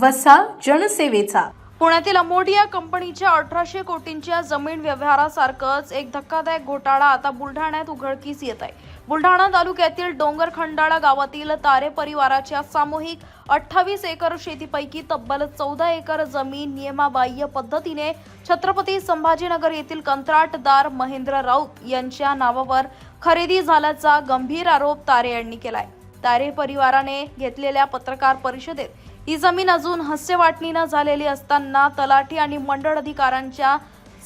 वसा जनसेवेचा. पुण्यातील अमोडिया कंपनीच्या अठराशे कोटींच्या जमीन व्यवहारासारखंच एक धक्कादायक घोटाळा आता बुलढाण्यात उघडकीस येत आहे. बुलढाणा तालुक्यातील डोंगर खंडाळा गावातील तारे परिवाराच्या सामूहिक अठ्ठावीस एकर शेतीपैकी तब्बल चौदा एकर जमीन नियमाबाह्य पद्धतीने छत्रपती संभाजीनगर येथील कंत्राटदार महेंद्र राऊत यांच्या नावावर खरेदी झाल्याचा गंभीर आरोप तारे यांनी केलाय. तारे परिवाराने घेतलेल्या पत्रकार परिषदेत ही जमीन अजून हास्य वाटणीनं झालेली असताना तलाठी आणि मंडळ अधिकाऱ्यांच्या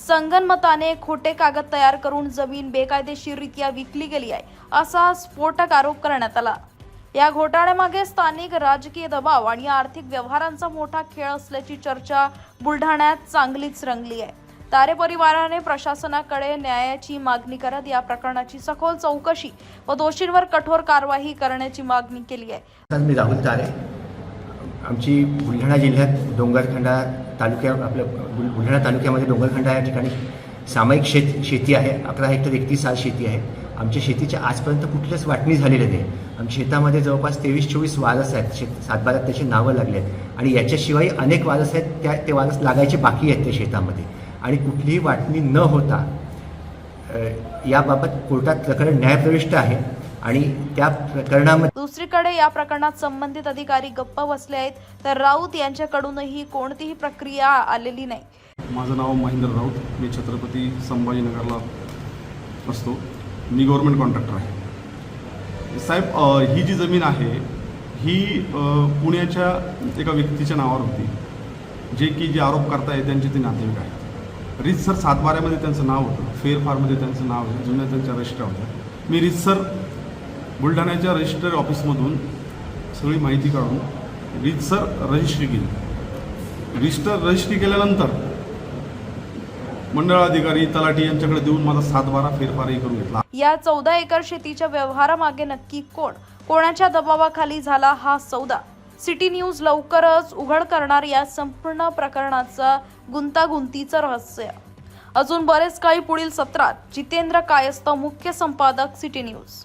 संगनमताने खोटे कागद तयार करून जमीन बेकायदेशीररित्या विकली गेली आहे असा स्फोटक आरोप करण्यात आला. या घोटाळ्यामागे स्थानिक राजकीय दबाव आणि आर्थिक व्यवहारांचा मोठा खेळ असल्याची चर्चा बुलढाण्यात चांगलीच रंगली आहे. तारे परिवाराने प्रशासनाकडे न्यायाची मागणी करत या प्रकरणाची सखोल चौकशी व दोषींवर कठोर कारवाई करण्याची मागणी केली आहे. मी राहुल तारे. आमची बुलढाणा जिल्ह्यात डोंगरखंडा तालुक्या आपल्या बुल बुलढाणा तालुक्यामध्ये डोंगरखंडा या ठिकाणी सामायिक शेत शेती आहे. अकरा हेक्टर एकतीस साल शेती आहे. आमच्या शेतीच्या आजपर्यंत कुठल्याच वाटणी झालेली नाही. आमच्या शेतामध्ये जवळपास तेवीस चोवीस वारस आहेत. शेत सातबारात त्याची नावं लागली आहेत. आणि याच्याशिवाय अनेक वारस आहेत. त्या ते वारस लागायचे बाकी आहेत त्या शेतामध्ये. आणि कुठलीही वाटणी न होता याबाबत कोर्टात प्रकरण न्यायप्रविष्ट आहे. आणि त्या प्रकरणामध्ये दुसरीकडे या प्रकरणात संबंधित अधिकारी गप्प बसले आहेत तर राऊत यांच्याकडूनही कोणतीही प्रक्रिया आलेली नाही. माझं नाव महेंद्र राऊत. मी छत्रपती संभाजीनगरला असतो. मी गव्हर्मेंट कॉन्ट्रॅक्टर आहे. साहेब ही जी जमीन आहे ही पुण्याच्या एका व्यक्तीच्या नावावर होती. जे की जे आरोप करताय त्यांचे ते नातेवाईक आहेत. रितसर सातबाऱ्यामध्ये त्यांचं नाव होतं. फेरफारमध्ये त्यांचं नाव आहे जुन्या त्यांच्या रजिस्टर होत्या मी रितसर बुलढाण्याच्या रजिस्टर ऑफिसमधून सगळी माहिती काढून रीतसर रजिस्ट्री केली. रजिस्टर रजिस्ट्री केल्यानंतर मंडळ अधिकारी तलाठी यांच्याकडे देऊन माझा सातबारा फेरफारही करून घेतला. या चौदा एकर शेतीच्या व्यवहारामागे नक्की कोण? कोणाच्या दबावाखाली झाला हा सौदा? सिटी न्यूज लवकरच उघड करणार या संपूर्ण प्रकरणाचं गुंतागुंतीचं रहस्य. अजून बरेच काही पुढील सत्रात जितेंद्र कायस्थ मुख्य संपादक सिटी न्यूज.